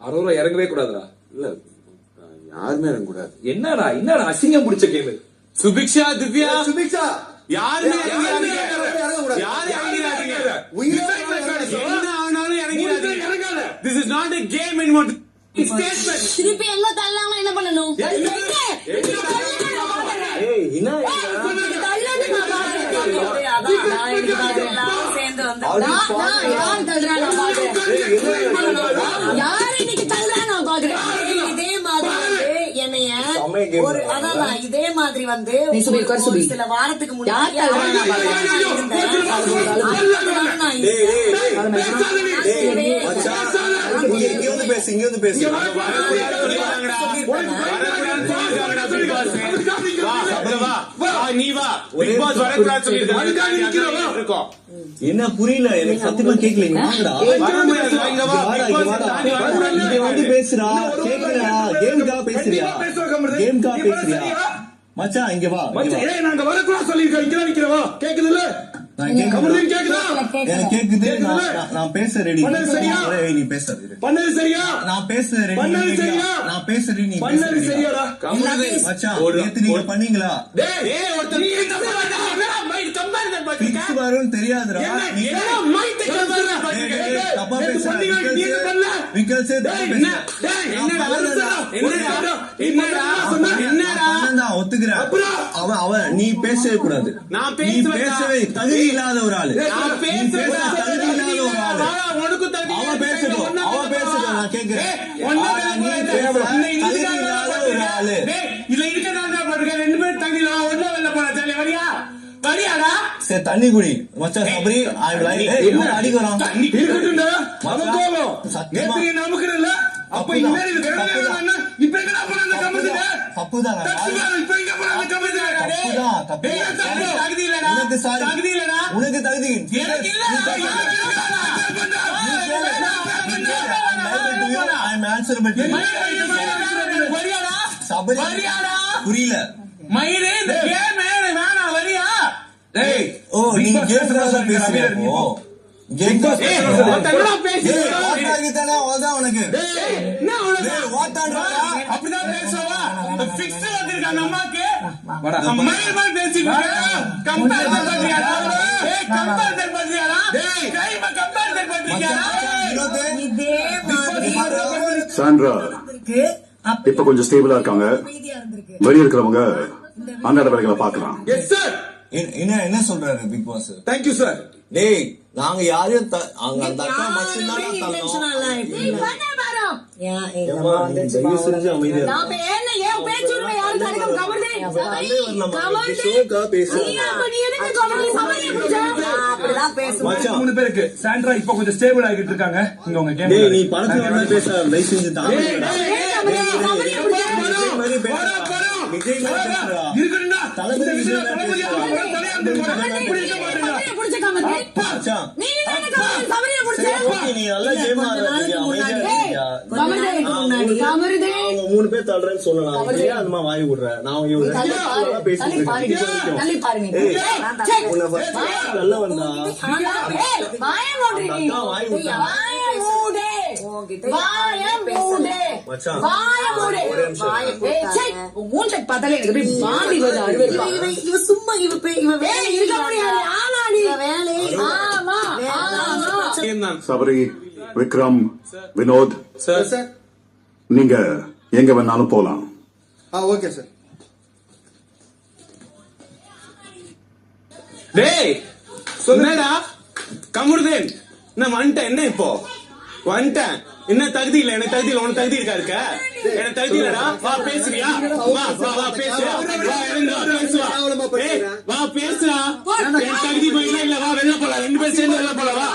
அரோரா இறங்கவே கூடாதுடா. இல்ல யாருமே இறங்க கூடாது என்னடா என்னடா அசிங்கம் பிடிச்ச கேம்? சுபிக்ஷா திவ்யா! சுபிக்ஷா! யாருமே இறங்கக்கூடாது. This is not a game திருப்பி எங்க தள்ளாம என்ன பண்ணணும்? என்ன? யார் இன்னைக்கு தள்ளுறா நான் பாக்குறேன். இதே மாதிரி வந்து என்னைய ஒரு அதான் இதே மாதிரி வந்து சில வாரத்துக்கு யார் முன்னாடி நான் பாக்குறேன். இருந்தேன். பேசு இங்க வந்து பேசு. நீ வா பிக் பாஸ் வரக்கூடாது சொல்லிருக்காங்க இருக்கோம் என்ன புரியல? எனக்கு சத்தியமா கேக்கல. இங்க வாங்கடா வந்து பேசுடா. கேக்குறா. கேம்காக பேசுறியா? கேம்காக பேசுறியா? மச்சான் இங்க வா. இங்க வா. நாங்க வரக்கூடாது சொல்லிருக்கோம் இங்க நிக்கிறவா கேக்குதுல்ல? நான் கேக்குதா? நான் பேச ரெடி பண்ணது சரியா? நீ பேச ready. பண்ணது சரியா? நான் பேச ரெடி பண்ணது சரியா? நான் பேச ரெடி நீ. பண்ணது மச்சான் நேத்து நீங்க பண்ணீங்களா? ஏய் ஒருத்தர் நீ என்ன வரும்னு தெரியாதுடா. நீ டேய், டேய், டேய், தப்பா நீ பண்ணல? டேய், டேய், நான் ஒத்துக்கிறேன். அப்புறம்? அவன் அவன் நீ பேசவே கூடாது. நான் நீ பேசுவேன் பேசவே தகுதி இல்லாத ஒரு ஆளு. நான் நீ பேசுவேன் பேச தகுதி இல்லாத ஒரு ஆளு. உனக்கும் தகுதி அவன் பேசட்டும். அவன் பேசட்டும் நான் கேக்குறேன். அவன் நீ பேச. தகுதி இல்லாத ஒரு ஆளு. இதுல இருக்கதான் போட்டிருக்க ரெண்டு பேரும் தகுதி இல்லாம ஒண்ணா வெளில போற ஜாலியா. வரியா? வரியாடா? சரி தண்ணி குடி. மச்சான் சபரி அடிக்கிறான் இருக்கட்டும்டா. அவன் கோபம் சத்தியமா. நேத்து நீ நமக்குறல அப்ப தப்புதான். இனிமேல் இது வேற தப்புதான். என்ன தப்பு. தகுதி இல்லடா? தகுதி இல்லடா? உனக்கு தகுதி. புரியல. மயிரே இந்த கேம் வேணாம் வரியா? டேய் ஓ நீ தான்? அப்படிதான் பேசுவா ஃபிக்ஸ் வந்திருக்க அந்த அம்மாக்கு. வாடா. மயில் மாதிரி பேசிட்டு கம்பேரிசன் பண்றியாடா ஏய் கம்பேரிசன் பண்றியாடா ஏய் கைம கம்பேரிசன் பண்றியாடா வினோத், இதே மாதிரி சாண்ட்ரா. இருக்கு. அப்ப இப்ப கொஞ்சம் ஸ்டேபிளா இருக்காங்க. வெளிய இருக்கிறவங்க அன்றாட வேலைகளை பாக்கலாம் எஸ் சார் என்ன- என்ன சொல்றாரு big boss thank you sir டேய் நாங்க யாரையும் த- அங்க அந்த அக்கா மட்டும்தான் யாருமே மூணு பேருக்கு. சாண்ட்ரா இப்ப கொஞ்சம் ஸ்டேபிள் ஆகிட்டு இருக்காங்க. இங்க உங்க கேம் நீ படத்துல வந்தா பேச தயவு செஞ்சு தளபதி மூணு பேர் தள்ளுறேன்னு சொல்லலாம். அந்த மாதிரி வாய் விடுற நான் பேரும் பேசிட்டு நல்ல வந்தா. வாயை விட்டா. சும்மா இவ இவ வேலை இருக்க முடியாது. ஆமாடி. வேலை சபரி விக்ரம் வினோத். சார். நீங்க எங்க வேணாலும் போலாம். ஆ ஓகே சார். டேய் சொன்னடா கமுருதேன். நான் வந்துட்டேன். என்ன இப்போ? வந்துட்டேன். என்ன தகுதி இல்ல? எனக்கு தகுதி இல்ல. உனக்கு தகுதி இருக்கா இருக்க? எனக்கு தகுதி இல்லடா. வா பேசுறியா? வா வா வா பேசு. வா எழுந்து வா பேசுவா வா பேசுறா என் தகுதி போயில இல்ல? வா வெளில போலாம். ரெண்டு பேரும் சேர்ந்து வெளில போலாம். வா.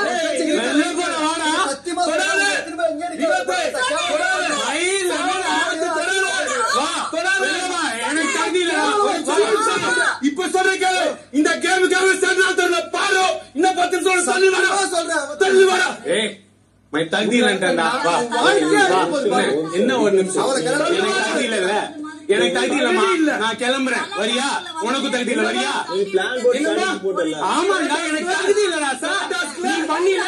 வெளில போலாம். வாடா தொடாத. மயில், வாடா. வா, வெளில வா. எனக்கு தகுதி இல்லடா. வா, வா. இப்ப சொல்ற கேளு இந்த கேமுக்காக சாண்ட்ரா தரல பாரு இன்னும் பத்து நிமிஷம் தள்ளி வர தள்ளி வர ஏய் மை தகுதி. என்ன ஒரு நிமிஷம். எனக்கு தகுதி இல்ல. எனக்கு தகுதி இல்லம்மா. நான் கிளம்புறேன். வரியா? உனக்கு தகுதி இல்ல. வரியா? ஆமாண்டா எனக்கு தகுதி இல்லடா சார். நீ பண்ணில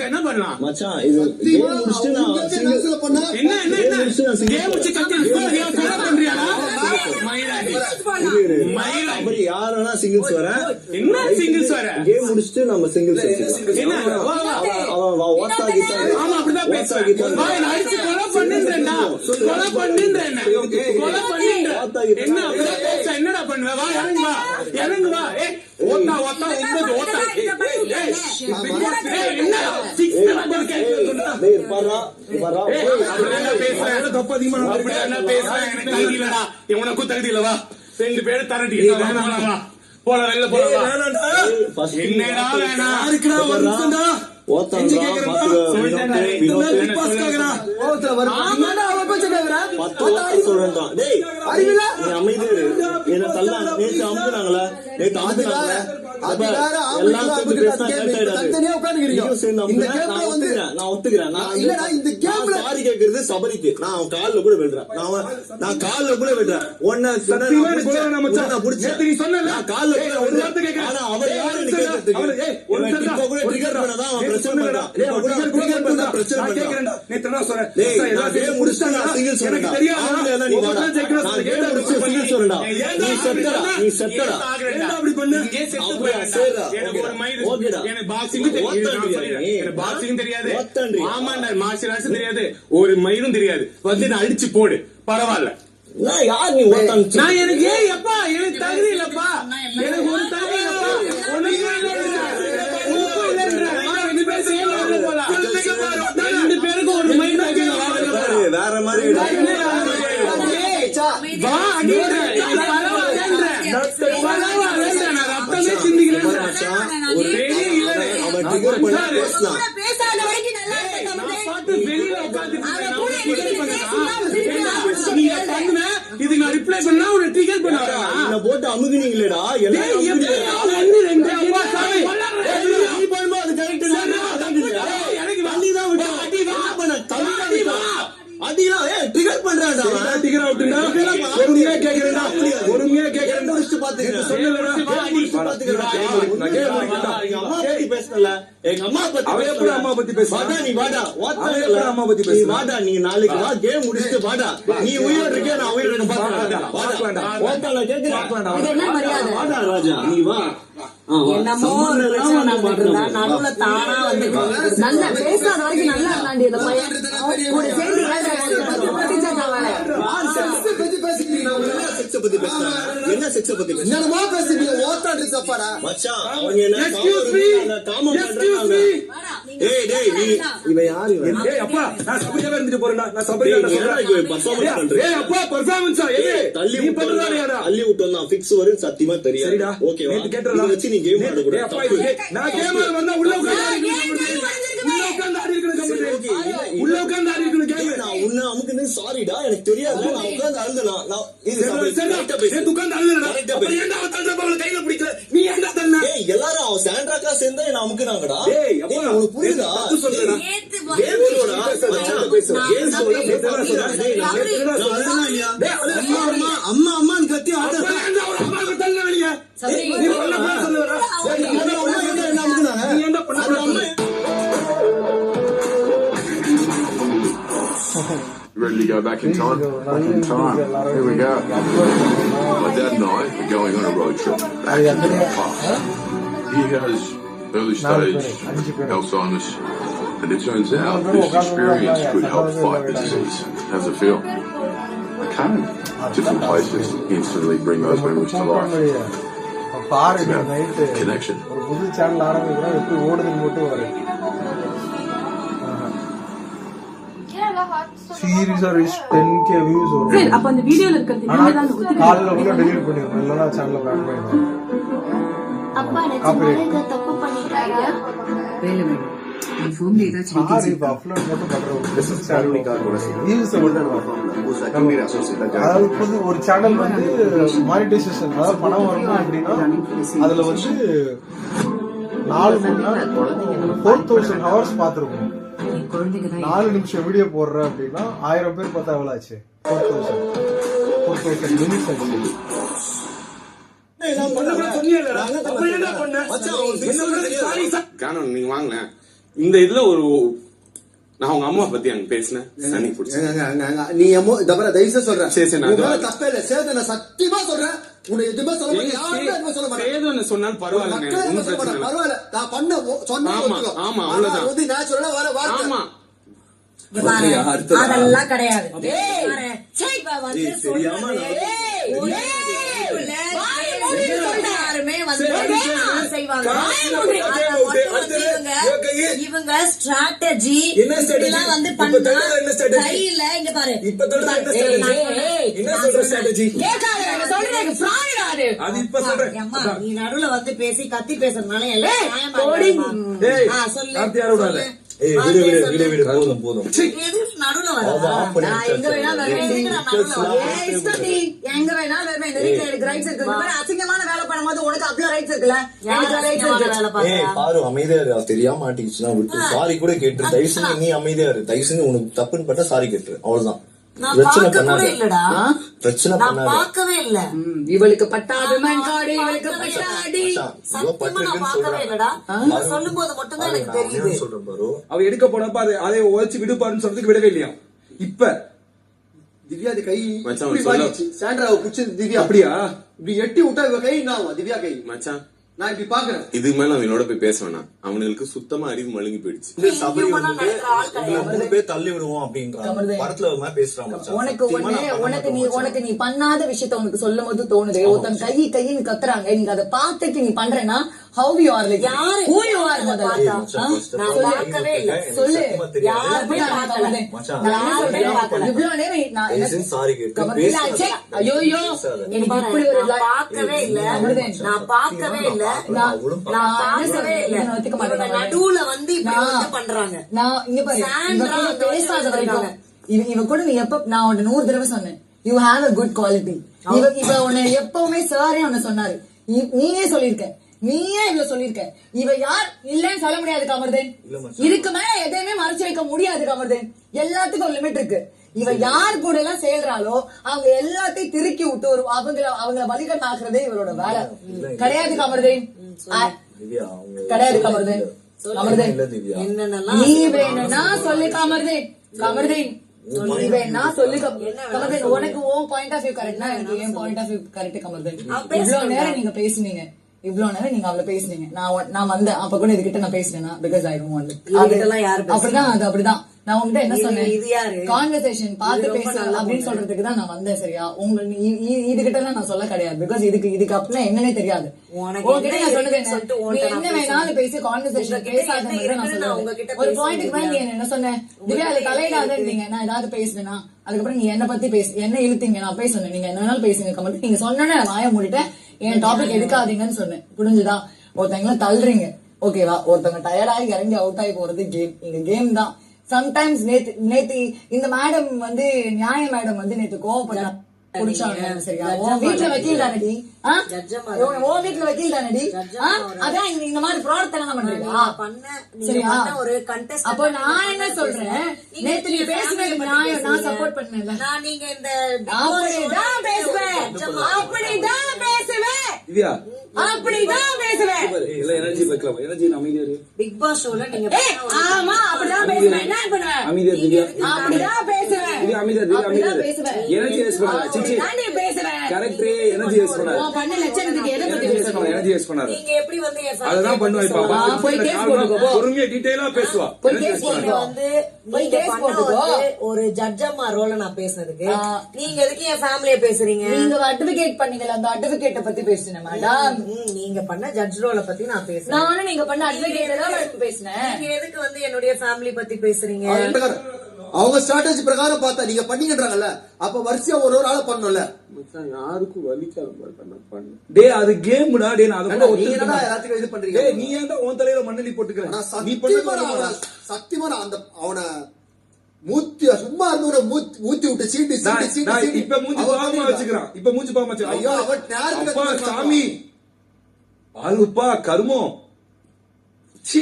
என்ன பண்ணலாம்? மச்சான் இது என்ன என்ன அப்புறம் யாரெல்லாம் சிங்கிள்ஸ் வர? சிங்கிள்ஸ் வர? கேம் முடிச்சுட்டு நம்ம சிங்கிள்ஸ் அவன் வாட்ஸ்அப் ஆமா அப்படிதான் பேசுவான் கொலை. கொலை பண்ணுன்ற. என்ன என்னடா பண்ணுவ? வா, இறங்கு வா. இறங்கு வா. ஓட்டா, ஓட்டா, ஒன்பது ஓட்டா. என்ன? Six number கேட்கறதுன்னா? டேய் பாரா பாரா ஏய், அப்படிதான்டா பேசுறேன். எனக்கு தகுதி இல்லடா. ரெண்டு பேரும் தரட்டி போல வெளில போல. என்னடா மாதிரி வினோத் பத்து ஓட்டா சொல்றேன்டா டேய் நீ என்ன தள்ளா நேத்து அமுக்குனாங்களே நேத்து அமுக்குனாங்களே கேம்ல- சாரி கேக்குறது சபரிக்கு. நான் கால்ல கூட விழுறேன். நான் கால்ல கூட சொல்ல வேணாம் மச்சான். நான் புடிச்சேன். நீ கால்ல கூட. வார்த்தை. ஆனா ஏய், யாரு? தெரியாது. ஒரு boxing தெரியாது. வந்து நான் அடிச்சு போடு. பரவாயில்ல. நான் யார் நீ ஓத்தான்னு நான் எனக்கு ஏய் அப்பா எனக்கு தகுதி இல்லப்பா. எனக்கு ஒரு தகுதி இதுக்கு நான் reply பண்ணா உன்னை trigger பண்ண வரேனா? என்ன போட்டு அமுகுனீங்களேடா எல்லாம் டேய், எப்படி அமுகுனீங்க. ஒண்ணு, ரெண்டு, அப்பா, சாமி. ஏய், நீ பண்ணும்போது அது correct இல்ல. சரி, ஏய், எனக்கு வா. தள்ளி தான் விட்டான். அடி வா. என்ன பண்ண? தள்ளி தான் அடி விட்டான். வா. அடிலாம், ஏய், trigger பண்றான்டா அவன். டிக்கெட் அவுட்டுண்டா. பொறுமையா பாத்துக்கிறேன். சொல்லலடா. பாத்துக்கிறேன். பேசல எங்க அம்மா பத்தி எப்படி. அம்மா பத்தி நீ வாடா. எப்படி அம்மா பத்தி? வாடா நீ நாளைக்கு வா கேம் முடிச்சுட்டு வாடா. நீ உயிரோட நான் உயிரோட. வாடா. வாடா கேக்குறேன் வாடா ராஜா. நீ வா. என்னமோ. நடுவுல தானா வந்து நல்லா பேசாத வரைக்கும் நல்லா இருந்தாண்டி இந்த பையன். கூட சேர்ந்து யார் sex பத்தி பேசிக்கிறீங்க என்ன செக்ஸ பத்தி பேசுறாங்க? என்ன செக்ஸ பத்தி பேசுறாங்க? என்னமா பேசுறீங்க ஓட்டாண்டு தப்பாடா மச்சான் அவங்க என்ன Excuse me. காமம் Excuse பண்றாங்க me. ஏய் டேய் நீ இவன் யாரு இவன்? ஏய் அப்பா நான் சபரியாவே இருந்துட்டு போறேன்டா. நான் சபரியா டேய், நீ என்னடா இங்க performance பண்ற? ஏய் அப்பா பெர்ஃபார்மன்ஸ் ஏய், தள்ளி நீ விட்டு பண்றதா வந்தா- யாரா தள்ளி விட்டு வந்தா fix வரும் சத்தியமா தெரியாது. சரிடா. ஓகேவா கேட்டறா இதை வச்சு நீ கேம் ஏய் ஆடக்கூடாது. அப்பா இது ஏய், நான் கேம் ஆட வந்தா உள்ள உட்கார்ந்து உள்ள ஆடி இருக்கணும் உள்ள ஆடி இருக்கணும் டேய், கேம் நான் உன்னை அமுக்குன்னு சாரிடா? எனக்கு தெரியாது. நான் உட்கார்ந்து அழுதனா? நான் இது பேசு. உட்கார்ந்து பேசு. ஏன்டா அவன் தள்ளுறப்ப அவளை கையில பிடிக்கல? நீ ஏன்டா தள்ளன ஏய் எல்லாரும் அவன் சாண்ட்ராக்கா சேர்ந்தா என்ன அமுக்குனாங்கடா? ஏய், அப்பா, உனக்கு புரியுதா? தப்பு சொல்றேடா. டேய், நான். டேய், அம்மா அம்மா கத்தி ஆடுற ஏன்டா வெளியே? நீ go back in time? Back in time. Here we go. My dad and I are going on a road trip back in the past. He has early stage Alzheimer's, and it turns out this experience could help fight the disease. How's it feel? I can. Different places instantly bring those memories to life. It's about connection. சீரியஸா reach ten K views சரி வரும் அப்ப அந்த வீடியோல இருக்கிறது நீங்க தான் ஒத்துக்கிறீங்க. காலைல கூட டெலிவரி பண்ணிருக்கோம் இல்லைன்னா சேனல்ல பேன் பண்ணிடுவோம் அப்பா நிஜமாவே இந்த தப்பு பண்ணிட்டாங்க. சாரி வந்து ஒரு சேனல் வந்து மானிட்டைசேஷன் அதாவது பணம் வரணும் அப்படின்னா அதுல வந்து நாலு மணி நேரம் ஃபோர் தௌசண்ட் ஹவர்ஸ் பார்த்துருக்கணும் நாலு நிமிஷம் வீடியோ போடுற அப்படின்னா ஆயிரம் பேர் பார்த்தா எவ்வளவு ஆச்சு. Four thousand four thousand minutes ஆச்சு. நீங்க வாங்கல இந்த இதுல ஒரு நான் உங்க அம்மா பத்தி அங்க பேசினேன். சனி நீ எமோ தவிர தயவுசே சொல்றேன். சரி, சரி, நான் தப்பே இல்ல. நான் சத்தியமா சொல்றேன். உன்னை எதுவுமே சொல்ல மாட்டேன். யாருமே எதுவுமே சொல்ல மாட்டேன் சொன்னாலும் பரவாயில்ல. நான் பண்ண சொன்னா ஆமா, அவ்வளவுதான். அது வந்து நேச்சுரலா வர வார்த்தை? அதெல்லாம் கிடையாது. வந்து செய்வாங்க. இவங்க strategy என்ன வந்து பண்ணா என்ன? கையில இங்க பாரு இப்ப என்ன என்ன சொல்ற சொல்றேன். strategy? கேட்காத, நான் சொல்றேன், எனக்கு fraud ஆடு. அது இப்ப சொல்றேன். அம்மா, நீ நடுவுல வந்து பேசி கத்தி பேசுறதுனால. ஏய், சொல்லு? ஏய், விடு, விடு. விடு, விடு, போதும், போதும். நடுவுல எங்க வேணா எங்க வேணா. இந்த எனக்கு இருக்கு. அசிங்கமான வேலை பண்ணும்போது உனக்கு அவ்வளவு இருக்குல்ல? எனக்கு இருக்கு. வேலை? பாரு அமைதியா இரு தெரியாம மாட்டிக்கிச்சுன்னா விட்டு சாரி கூட கேட்டுரு தயவு செஞ்சு நீ அமைதியா இரு தயவு செஞ்சு உனக்கு தப்புன்னு பட்டா சாரி கேட்டுரு அவ்வளவுதான் பிரச்சனை பண்ணாத. இல்லடா. பிரச்சனை நான் பண்ணாத. இல்ல. இவளுக்கு பட்டாது மண்காடு இவளுக்கு பட்டாடி நான் எனக்கு நான் தெரியுது. சொல்றேன் பாரு. அவ எடுக்க போனப்ப அதை அதை உழைச்சு விடுப்பாருன்னு சொல்றதுக்கு விடவே இல்லையா? இப்ப திவ்யா அது கை. சாண்ட்ராவை பிடிச்சி திவ்யா. அப்படியா? இப்படி எட்டி விட்டா இவ கை ஆகும் திவ்யா கை. மச்சான் நான் இப்படி பாக்குறேன் இதுக்கு மேல அவனோட போய் பேச வேணாம். அவனுக்கு சுத்தமா அறிவு மழுங்கி போயிடுச்சு. சபரி வந்து மூணு பேர் தள்ளி விடுவோம் அப்படின்றான் படத்துல ஒரு மாதிரி பேசுறான் மச்சான். உனக்கு ஒண்ணு உனக்கு நீ உனக்கு நீ பண்ணாத விஷயத்த உனக்கு சொல்லும் போது தோணுது ஒருத்தன் கை கையின்னு கத்துறாங்க. நீங்க அதை பார்த்துட்டு நீ பண்றேன்னா ஹவு யூ ஆர் லைக் யாரு ஹூ யூ ஆர் முதல்ல நான் பார்க்கவே இல்ல. சொல்லு. யாருமே நான் பார்க்கல. சொல்றேன். மச்சான், நான் என்ன யாருமே சொல்றேன்? பார்க்கல. இவ்வளவு நேரம் நான் தயவு என்ன- செஞ்சு sorry கேட்டு கமல் பேசாத. இல்ல, ச்சே, ஐயோயோ, பேசாத. எனக்கு பாரு, இப்படி ஒரு நான் ல- பார்க்கவே இல்ல அமிர்தன். நான் பார்க்கவே இல்ல நான் அவளும் நான் நான் என்ன பார்க்கவே சொல்றேன்? இல்ல இதை நான் ஒத்துக்க மாட்டேன் இவங்க கமல். நடுவுல வந்து இப்படி நான்- வந்து பண்றாங்க நான் இங்க பாரு சாண்ட்ரா இவ கூட பேசாத வரைக்கும் நீ எப்ப நான் உன்னை நூறு தடவை சொன்னேன் you have a good quality இவ இவ உன்னை எப்பவுமே சாரே உன்னை சொன்னாரு நீ- நீயே சொல்லியிருக்க நீயே இவ்வளவு சொல்லியிருக்க. இவ யார்? இல்லன்னு சொல்ல முடியாது கமர்தேன். இதுக்கு மேல எதையுமே மறைச்சு வைக்க முடியாது கமர்தேன் எல்லாத்துக்கும் லிமிட் இருக்கு. இவ யார் கூட எல்லாம் செயல்றாளோ அவங்க எல்லாத்தையும் திருக்கி விட்டு ஒரு அவங்கள அவங்கள வழிகட்ட ஆக்குறதே இவளோட வேலை கிடையாது கமர்தேன் ஆ, திவ்யா, அவங்க கிடையாது கமர்தேன் கமர்தேன் இல்ல திவ்யா. என்னென்னலாம் நீ வேணும்னா சொல்லு கமர்தேன் கமர்தேன் நீ வேணா சொல்லு கம்- கமர்தேன் உனக்கு உன் பாயிண்ட் ஆஃப் வியூ கரெக்ட்னா எனக்கு என் பாயிண்ட் ஆஃப் வியூ கரெக்ட் கமர்தேன் இவ்வளவு நேரம் நீங்க பேசுனீங்க. இவ்வளவு நேரம் நீங்க அவள பேசுனீங்க. நான் நான் வந்தேன் அப்ப கூட இதுகிட்ட நான் பேசினேன்னா பிகாஸ் ஐ டோன்ட் பேசுனா? அப்படிதான் அது அப்படிதான். நான் உங்ககிட்ட என்ன சொன்னேன்? கான்வர்சேஷன் பார்த்து இது ரொம்ப பேச நல்ல அப்படின்னு. சொல்றதுக்கு தான் நான் வந்தேன் சரியா? உங்க நீ- இதுகிட்ட எல்லாம் நான் சொல்ல கிடையாது. பிகாஸ் இதுக்கு இதுக்கு அப்படின்னா என்னன்னே தெரியாது. உங்ககிட்ட என்ன நான் சொன்னது நீ வேணாலும் பேசி கான்வர்சேஷன் பேசாத நான் சொல்லுவேன் ஒரு மேல நீ என்ன சொன்ன? திவ்யா அதுல தலையிடாதீங்க நான் ஏதாவது பேசுனேன்னா அதுக்கப்புறம் நீங்க என்ன பத்தி பேசு என்ன இழுத்தீங்க. நான் போய் சொன்னேன். நீங்க என்ன வேணாலும் பேசுங்க. கமெண்ட் நீங்க சொன்னோன்னே நான் வாய மூடிட்டேன். என் டாபிக் எடுக்காதீங்கன்னு சொன்னேன். புரிஞ்சுதா? ஒருத்தவங்கள தள்ளுறீங்க. ஓகேவா ஒருத்தவங்க டயர்டாகி இறங்கி அவுட் ஆகி போறது கேம் இந்த கேம் தான். சம்டைம்ஸ் நேத்து நேத்து இந்த மேடம் வந்து நியாய மேடம் வந்து நேத்து கோவப்பட்டா வீட்டுல வக்கீல் தானடி ஆ? ஜட்ஜம்மா உன் உன் வீட்டுல வக்கீல் தானடி ஆ? அதான் இந்த- இந்த மாதிரி ப்ராடக்ட் பண்றீங்களா பண்ண நீங்க சரியா? பண்ண ஒரு contestant அப்போ நான் என்ன சொல்றேன்? நீங்க நேத்து நீ இந்த பேசினது family பத்தி நியாயம். நான் பேசுறீங்க. சப்போர்ட் பண்ணல. நான் நீங்க இந்த Big Boss அப்படிதான் பேசுவேன். ஜட்ஜம்மா. அப்படிதான் பேசுவேன். திவ்யா. அப்படிதான் பேசுவேன். இல்ல எனர்ஜி வைக்கலாம் எனர்ஜி அமைதியா இரு. பிக் பாஸ் ஷோல நீங்க ஏய், பண்ண ஒரு- ஆமா அப்படிதான் பேசுவேன். என்ன பண்ணுவேன்? அமைதியா இரு, திவ்யா. அப்படிதான் பேசுவேன். திவ்யா அமைதியா இரு, திவ்யா அமைதியா அப்படிதான் இரு. எனர்ஜி கரெக்டே எனர்ஜி வேஸ்ட் பண்ணாத உன் பண்ண லட்சணத்துக்கு எதை பத்தி எனர்ஜி வேஸ்ட் family அதுதான் பண்ணுவா இப்ப. பொறுமையா டீடைலா பேசுவா. ஒரு ஜட்ஜம்மா ரோல நான் பேசுனதுக்கு ஆ. நீங்க எதுக்கு என் ஃபேமிலிய பேசுறீங்க? நீங்க அட்வொகேட் பண்ணீங்கல்ல அந்த அட்வொகேட்ட பத்தி பேசுனேன் மேடம் நீங்க பண்ண ஜட்ஜ் ரோல பத்தி நான் பேசுறேன். நானும் நீங்க பண்ண அட்வொகேட் தான் மேடம் பேசினேன். நீங்க எதுக்கு வந்து என்னுடைய ஃபேமிலி பத்தி பேசுறீங்க? அவங்க ஸ்ட்ராட்டஜி பிரகாரம் பார்த்தா நீங்க பண்ணீங்கன்றாங்கல்ல அப்ப வரிசையா ஒரு ஒரு ஆளா பண்ணணும்ல. மச்சான், யாருக்கும் வலிக்காத டேய் அது கேம்டா டேய் நான் அதை கூட எல்லாத்துக்கும் இது பண்றீங்க? டேய் நீ ஏன்டா உன் தலையில மண்ணலி போட்டுக்கிற? நீ சத்தியமா நான் பண்ணது அவன- சத்தியமா அந்த அவனை மூத்தி சும்மா இருந்தவன மூத்தி ஊத்தி விட்டு சீட்டு சீட்டு நான் சீட்டு இப்ப மூஞ்சி பாவமா. வச்சுக்கிறான். இப்ப மூஞ்சி பாவமா வச்சுக்கிறான். ஐயோ, அவன் எடுத்து சாமி. பாருப்பா கருமம். சீ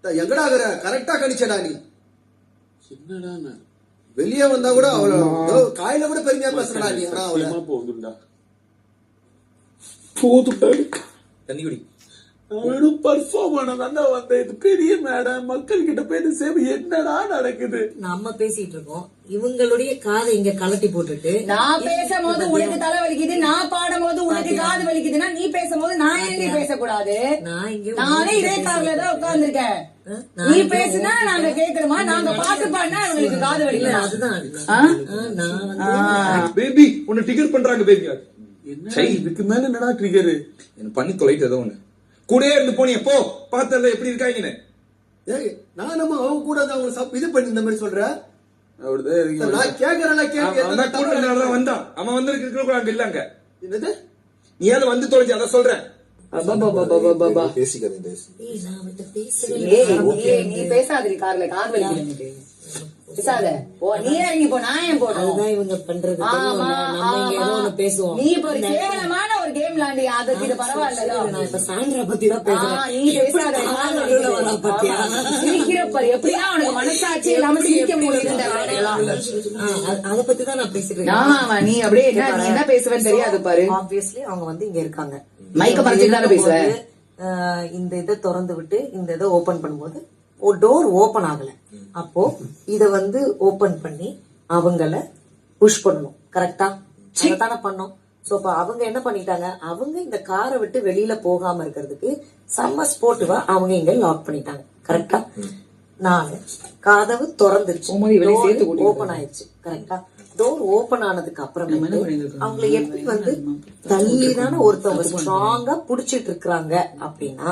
த- எங்கடா கரெக்டா கணிச்சடா நீ. என்னடா நான் வெளியே வந்தா கூட ஏதோ காயில கூட பெருமையா பேசுறடா நீ. ஆனா அவள. சத்தியமா போதும்டா. போதும்டா தண்ணி குடி. வெறும் பர்ஃபார்ம் வந்தேன். இது பெரிய மேடம் மக்கள் கிட்ட போய் சேவை என்னடா நடக்குது? நம்ம பேசிட்டு இருக்கோம். இவங்களுடைய காதை இங்க கலட்டி போட்டுட்டு நான் பேசும்போது உனக்கு தலை வலிக்குது நான் பாடும் போது உனக்கு காது வலிக்குதுன்னா நீ பேசும்போது நான் ஏன் பேசக்கூடாது? நான் இங்க நானே இதே கார்ல தான் உட்கார்ந்துருக்கேன். நீ பேசுனா நாங்க கேக்குறோமா? நாங்க பாட்டு பாடினா உங்களுக்கு காது இல்ல வலிக்கல அதுதான் பேபி உன்னை டிகர் பண்றாங்க பேபி என்ன? இதுக்கு மேல என்னடா ட்ரிகர் என்ன பண்ணி தொலைட்டு ஏதோ ஒண்ணு. கூடயே இருந்து போனியே போ. பார்த்தல எப்படி இருக்காங்கன்னு ஏய் நான் நம்ம அவங்க கூட அவங்க இது பண்ணி இந்த மாதிரி சொல்ற? அப்படிதான் இருக்கீங்க. நான் கேக்குறேன்ல அவன் தான் கூட வந்தான். அவன் வந்து இருக்கிற கூட அங்க என்னது? நீ ஏதாவது வந்து தொலைஞ்சு அதான் சொல்றேன். பேசிக்கிறேன் நீ பேசாதடி கார்ல வலிக்குது எனக்கு. பேசாத. ஓ நீ இறங்கி போ நான் ஏன் அதுதான் இவங்க பண்றது. ஆமா. நம்ம. ஒண்ணு பேசுவோம். நீ இப்ப ஒரு கேவலமான ஒரு கேம் விளாண்டி அதுக்கு இது பரவாயில்ல நான் இப்ப சாயந்தரா பத்தி தான் பேசுறேன். நீ பேசாத? சிரிக்கிறப்பாரு எப்படின்னா உனக்கு மனசாட்சி இல்லாம சிரிக்க முடியுது அத பத்தி தான் நான் ஆமா, நீ அப்படியே என்ன- என்ன பேசுவேன்னு தெரியாது பாரு. ஆப்வியஸ்லி அவங்க வந்து இங்க இருக்காங்க. மைக்க? வந்து, ஆ, இந்த இதை திறந்து விட்டு இந்த இதை ஓபன் பண்ணும்போது டோர் ஓபன் ஆகல. அப்போ இத வந்து ஓபன் பண்ணி அவங்கள புஷ் பண்ணணும். கரெக்டா தானே பண்ணோம். சோ அப்ப அவங்க என்ன பண்ணிட்டாங்க? அவங்க இந்த காரை விட்டு வெளியில போகாம இருக்கிறதுக்கு செம்ம ஸ்போர்ட்டிவா அவங்க இங்க லாக் பண்ணிட்டாங்க. கரெக்டா நாலு கதவு திறந்துருச்சு. ஓபன் ஆயிடுச்சு கரெக்டா டோர் ஓபன் ஆனதுக்கு அப்புறமேட்டு அவங்களை எப்படி வந்து தள்ளி தானே ஒருத்தவங்க ஸ்ட்ராங்கா புடிச்சிட்டு இருக்காங்க அப்படின்னா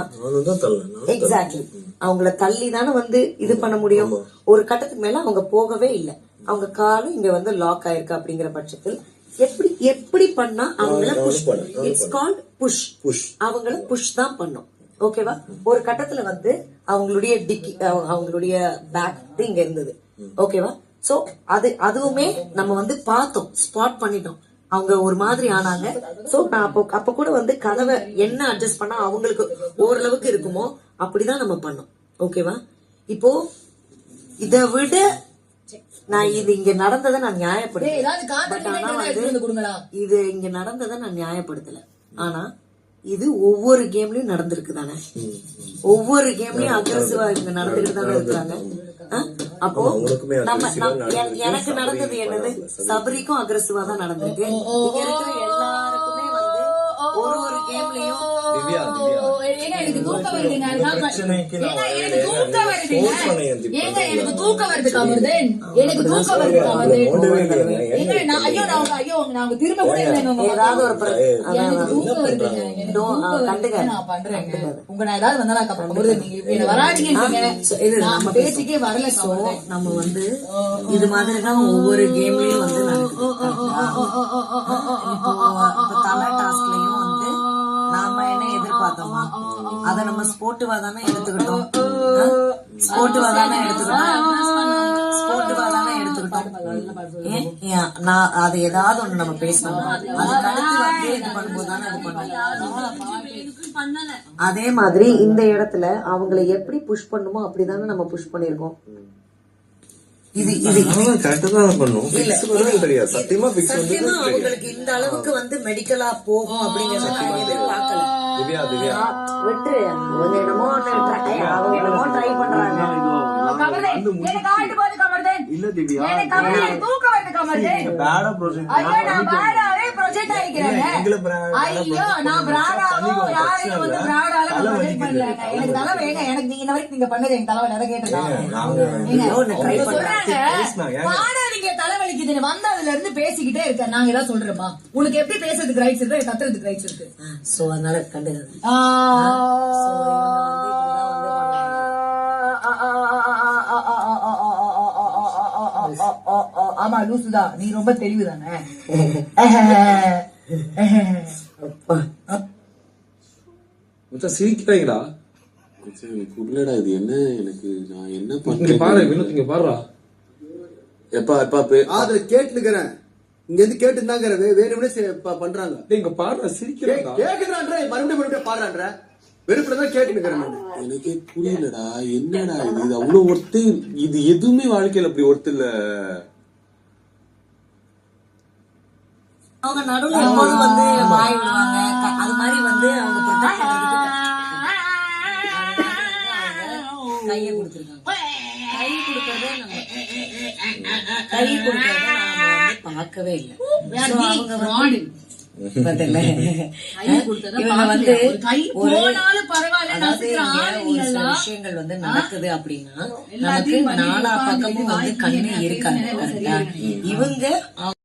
எக்ஸாக்ட்லி அவங்கள தள்ளி தானே வந்து இது பண்ண முடியும்? ஒரு கட்டத்துக்கு மேல அவங்க போகவே இல்லை. அவங்க காலும் இங்க வந்து லாக் ஆயிருக்கு அப்படிங்கிற பட்சத்தில் எப்படி எப்படி பண்ணா அவங்கள push it's called push push அவங்கள புஷ் தான் பண்ணும். ஓகேவா ஒரு கட்டத்துல வந்து அவங்களுடைய டிக்கி அவங்க- அவங்களுடைய பேக் இங்க இருந்தது. ஓகேவா சோ அது அதுவுமே நம்ம வந்து பார்த்தோம் ஸ்பாட் பண்ணிட்டோம். அவங்க ஒரு மாதிரி ஆனாங்க. சோ நான் அப்போ அப்ப கூட வந்து கதவை என்ன அட்ஜஸ்ட் பண்ணா அவங்களுக்கு ஓரளவுக்கு இருக்குமோ அப்படிதான் நம்ம பண்ணோம். ஓகேவா இப்போ இத விட நான் இது இங்க நடந்ததை நான் கொடுங்கடா. இது இங்க நடந்ததை நான் நியாயப்படுத்தல. ஆனா இது ஒவ்வொரு கேம்லயும் நடந்திருக்கு தானே ஒவ்வொரு கேம்லயும் அக்ரஸிவா இங்க நடந்துட்டு தானே இருக்காங்க? அப்போ நம்ம எனக்கு நடந்தது என்னது? சபரிக்கும். அக்ரஸிவா தான் நடந்திருக்கு. இங்க இருக்கிற எல்லாருக்குமே ஒரு ஒரு கேம்லயும் திவ்யா திவ்யா ஓ, ஏங்க, எனக்கு தூக்கம் வருதுங்க. எனக்கு தூக்கம் வருதுங்க. ஏங்க, எனக்கு தூக்கம் வருது கமருதேன். எனக்கு தூக்கம் வருது கமருதேன். ஏங்க, நான் ஐயோ, நான் ஐயோ, திரும்ப கூட இல்லைங்க ஏதாவது ஒரு எனக்கு. தூக்கம் வருதுங்க. எனக்கு டோ- தூக்கம். நான் பண்றேங்க. உங்க நான் ஏதாவது வந்தா நான் கமருதேன். நீங்க என்ன நம்ம பேச்சுக்கே வரல கமருதேன். நம்ம வந்து இது மாதிரி தான் ஒவ்வொரு கேம்லயும் வந்து நடக்குது அத நம்ம ஸ்போர்ட்டிவா தானே எடுத்துக்கிட்டோம். ஸ்போர்ட்டிவா தானே எடுத்துக்கிட்டோம். ஸ்போர்ட்டிவா தானே எடுத்துக்கிட்டோம்? நான் அது ஏதாவது ஒண்ணு நம்ம பேசணும். அதுக்கு அடுத்து வந்து இது பண்ணும்போது தானே இது பண்ணணும் அதே மாதிரி இந்த இடத்துல அவங்கள எப்படி புஷ் பண்ணுமோ அப்படிதானே நம்ம புஷ் பண்ணிருக்கோம் இது இது. பண்ணும். சத்தியமா அவங்களுக்கு இந்த அளவுக்கு வந்து மெடிக்கலா போகும் அப்படிங்கறத நான் எதிர்பார்க்கல. திவ்யா திவ்யா. விட்டு அவங்க என்னமோ அவங்க என்னமோ ட்ரை பண்றாங்க. இல்ல திவ்யா. பேடா ப்ரொஜெக்ட் ஐயோ நான் பிராடாவே ப்ரொஜெக்ட் ஆகிக்கிறேன் எங்களை brand- ஐயோ நான் பிராடாவோ பண்ணிக்கோ, யாரையும் வந்து பிரச்சனை பிராடால இல்ல. தலை ப்ரொஜெக்ட் பண்ணல எனக்கு தலை வேங்க. எனக்கு நீங்க இந்த வரைக்கும் நீங்க பண்ணது எனக்கு தலைவலி அதை கேட்டதா ஏங்க, ஒண்ணு தலைவலிக்குதுன்னு வந்ததுல இருந்து பேசிக்கிட்டே இருக்க நாங்க ஏதாவது சொல்றோமா? உனக்கு எப்படி பேசுறதுக்கு ரைட்ஸ் இருக்கு கத்துறதுக்கு ரைட்ஸ் இருக்கு. சோ அதனால பண்ணுவாங்க. ஆமா லூசுதா நீ ரொம்ப மச்சான், எனக்கு புரியலடா இது என்ன? எனக்கு நான் என்ன பண்றேன் பாரு வினோத் இங்க பாருடா. எப்பா எப்பா அதுல கேட்டுக்கிறேன் இங்க இருந்து கேட்டு இருந்தாங்கிற வேணும்னே பண்றாங்க? டேய், இங்க பாருடா சிரிக்கிறாங்கடா கேக்குறான்ற மறுபடியும் மறுபடியும் பாடுறான்ற. வெறுப்புல தான் கேட்டுக்கிறேன் எனக்கே புரியலடா. என்னடா இது? இது அவ்வளவு ஒர்த்து? இது எதுவுமே வாழ்க்கையில அப்படி ஒர்த்து இல்ல. அவங்க நடுவுல எப்போதும் வந்து வாய் விடுவாங்க. க- அது மாதிரி வந்து அவங்க கையை கொடுத்துருக்காங்க. கை கொடுக்கறத நம்ம கை கொடுக்கறத நாம வந்து பார்க்கவே இல்லை So, அவங்க வந்து பார்த்தீங்களா? இவங்க வந்து ஒரு அதாவது இங்க ஒரு சில விஷயங்கள் வந்து நடக்குது அப்படின்னா நமக்கு நாலா பக்கமும் வந்து கண்ணு இருக்காது இவங்க